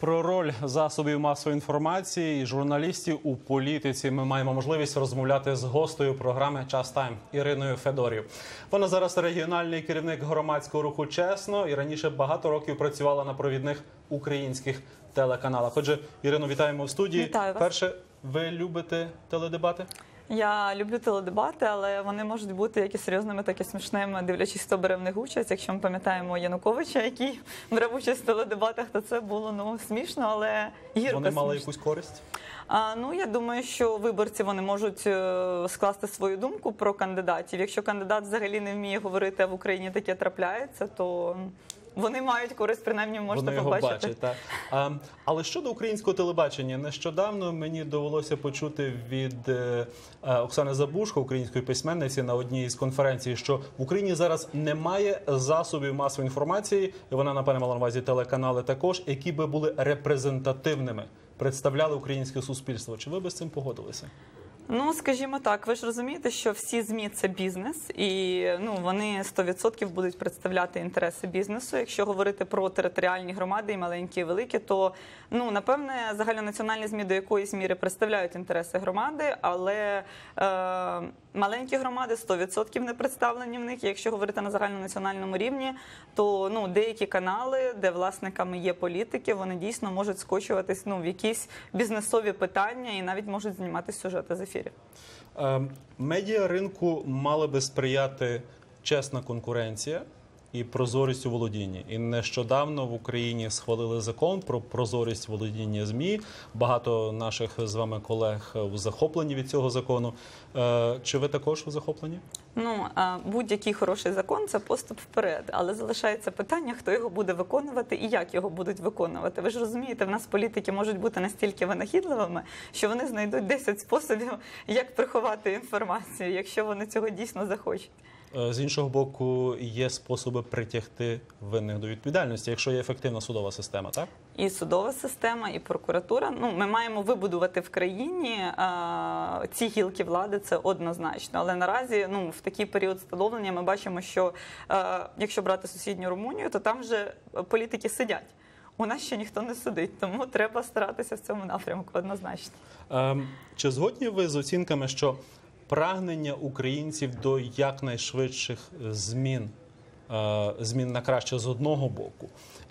Про роль засобів масової інформації і журналістів у політиці ми маємо можливість розмовляти з гостею програми Час Тайм Іриною Федорів. Вона зараз регіональний керівник громадського руху чесно і раніше багато років працювала на провідних українських телеканалах. Отже, Ірино, вітаємо в студії. Вітаю вас. Перше, ви любите теледебати? Я люблю теледебати, але вони можуть бути як і серйозними, так і смішними, дивлячись, хто бере в них участь. Якщо ми пам'ятаємо Януковича, який брав участь в теледебатах, то це було ну смішно, але гірко Вони мали смішно. якусь користь? А, ну я думаю, що виборці вони можуть е, скласти свою думку про кандидатів. Якщо кандидат взагалі не вміє говорити, а в Україні таке трапляється, то вони мають користь, принаймні можна Вони його бачать. А, але щодо українського телебачення, нещодавно мені довелося почути від е, е, Оксани Забушко, української письменниці, на одній з конференцій, що в Україні зараз немає засобів масової інформації, і вона напевне мала на увазі телеканали також, які би були репрезентативними, представляли українське суспільство. Чи ви би з цим погодилися? Ну, скажімо так, ви ж розумієте, що всі змі це бізнес, і ну вони 100% будуть представляти інтереси бізнесу. Якщо говорити про територіальні громади, і маленькі, і великі, то ну напевне загальнонаціональні змі до якоїсь міри представляють інтереси громади, але е, маленькі громади 100% не представлені в них. Якщо говорити на загальнонаціональному рівні, то ну деякі канали, де власниками є політики, вони дійсно можуть скочуватись ну в якісь бізнесові питання і навіть можуть знімати сюжети з ефірів. Е, Медіа ринку мала би сприяти чесна конкуренція і прозорість у володінні. І нещодавно в Україні схвалили закон про прозорість володіння змі. Багато наших з вами колег е, захоплені від цього закону. Е, Чи ви також захоплені? Ну будь-який хороший закон це поступ вперед, але залишається питання, хто його буде виконувати і як його будуть виконувати. Ви ж розумієте, в нас політики можуть бути настільки винахідливими, що вони знайдуть 10 способів, як приховати інформацію, якщо вони цього дійсно захочуть. Е, З іншого боку, є способи притягти винних до відповідальності, якщо є ефективна судова система, так? І судова система, і прокуратура. Ну, ми маємо вибудувати в країні а, ці гілки влади, це однозначно. Але наразі, ну в такий період становлення, ми бачимо, що а, якщо брати сусідню Румунію, то там вже політики сидять. У нас ще ніхто не сидить, тому треба старатися в цьому напрямку однозначно. Ем, Чи згодні ви з оцінками, що прагнення українців до якнайшвидших змін, е, змін на краще з одного боку,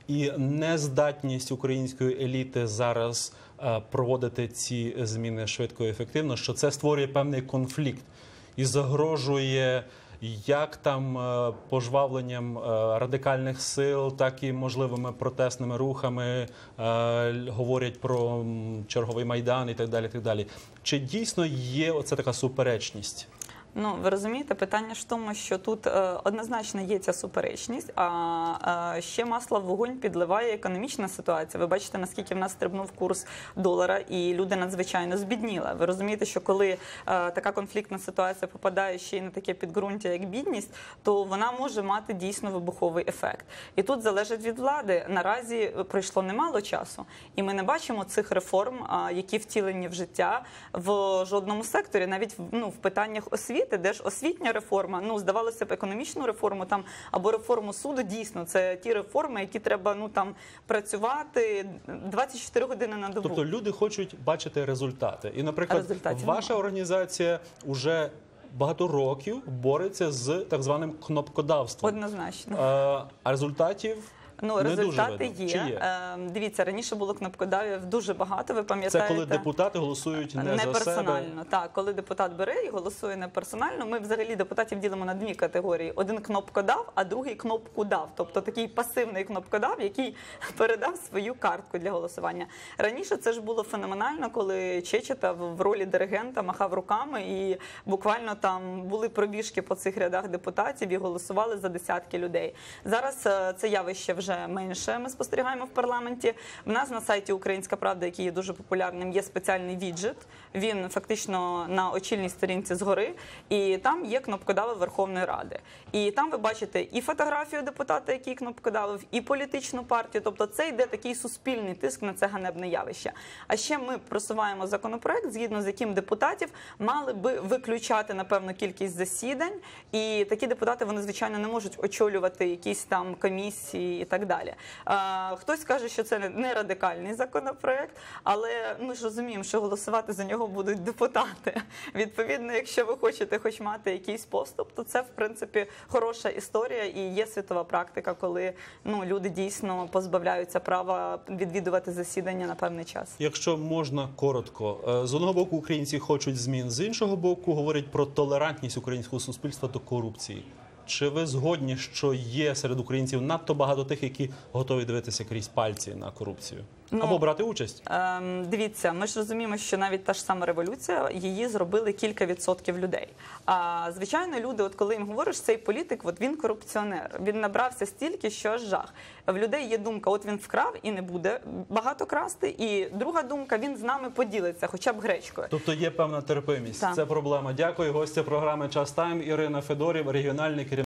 і нездатність української еліти зараз е, проводити ці зміни швидко і ефективно, що це створює певний конфлікт і загрожує. Як там е, пожвавленням е, радикальних сил, так і можливими протестними рухами е, говорять про черговий майдан і так далі. Так далі. Чи дійсно є оце така суперечність? Ну, ви розумієте, питання ж в тому, що тут е, однозначно є ця суперечність, а е, ще масло в вогонь підливає економічна ситуація. Ви бачите, наскільки в нас стрибнув курс долара, і люди надзвичайно збідніли. Ви розумієте, що коли е, така конфліктна ситуація попадає ще й на таке підґрунтя, як бідність, то вона може мати дійсно вибуховий ефект. І тут залежить від влади. Наразі пройшло немало часу, і ми не бачимо цих реформ, які втілені в життя в жодному секторі, навіть ну, в питаннях освіти, де ж освітня реформа, ну здавалося б, економічну реформу там або реформу суду. Дійсно, це ті реформи, які треба ну там працювати 24 години на добу. Тобто люди хочуть бачити результати. І, наприклад, Результатів ваша немає. організація вже багато років бореться з так званим кнопкодавством. Однозначно. Е, А результатів Ну, не результати є. Чи є? Е, дивіться, раніше було кнопкодавів дуже багато. Ви Це пам'ятаєте? коли депутати голосують не, не за себе. персонально. Так, коли депутат бере і голосує не персонально, ми взагалі депутатів ділимо на дві категорії: один кнопкодав, а другий кнопку дав. Тобто такий пасивний кнопкодав, який передав свою картку для голосування. Раніше це ж було феноменально, коли Чечета в в ролі диригента махав руками, і буквально там були пробіжки по цих рядах депутатів і голосували за десятки людей. Зараз е, це явище вже менше. Ми спостерігаємо в парламенті. В нас на сайті Українська Правда, який є дуже популярним, є спеціальний віджит. Він фактично на очільній сторінці згори, і там є кнопкодави Верховної Ради. І там ви бачите і фотографію депутата, який кнопкодавив, і політичну партію. Тобто, це йде такий суспільний тиск на це ганебне явище. А ще ми просуваємо законопроект, згідно з яким депутатів мали би виключати напевно кількість засідань, і такі депутати вони звичайно не можуть очолювати якісь там комісії і так так далі. Хтось каже, що це не- не радикальний законопроект, але ми ж розуміємо, що голосувати за нього будуть депутати. Відповідно, якщо ви хочете хоч мати якийсь поступ, то це в принципі хороша історія і є світова практика, коли ну люди дійсно позбавляються права відвідувати засідання на певний час. Якщо можна коротко, Е, з одного боку українці хочуть змін, з іншого боку говорять про толерантність українського суспільства до корупції. Чи ви згодні, що є серед українців надто багато тих, які готові дивитися крізь пальці на корупцію Ну, або брати участь? Ем, дивіться, ми ж розуміємо, що навіть та ж сама революція її зробили кілька відсотків людей. А звичайно, люди, от коли їм говориш, цей політик, от він корупціонер. Він набрався стільки, що аж жах. В людей є думка, от він вкрав і не буде багато красти. І друга думка, він з нами поділиться, хоча б гречкою. Тобто є певна терпимість. Так. Це проблема. Дякую. Гостя програми Час Тайм Ірина Федорів, регіональний керівник.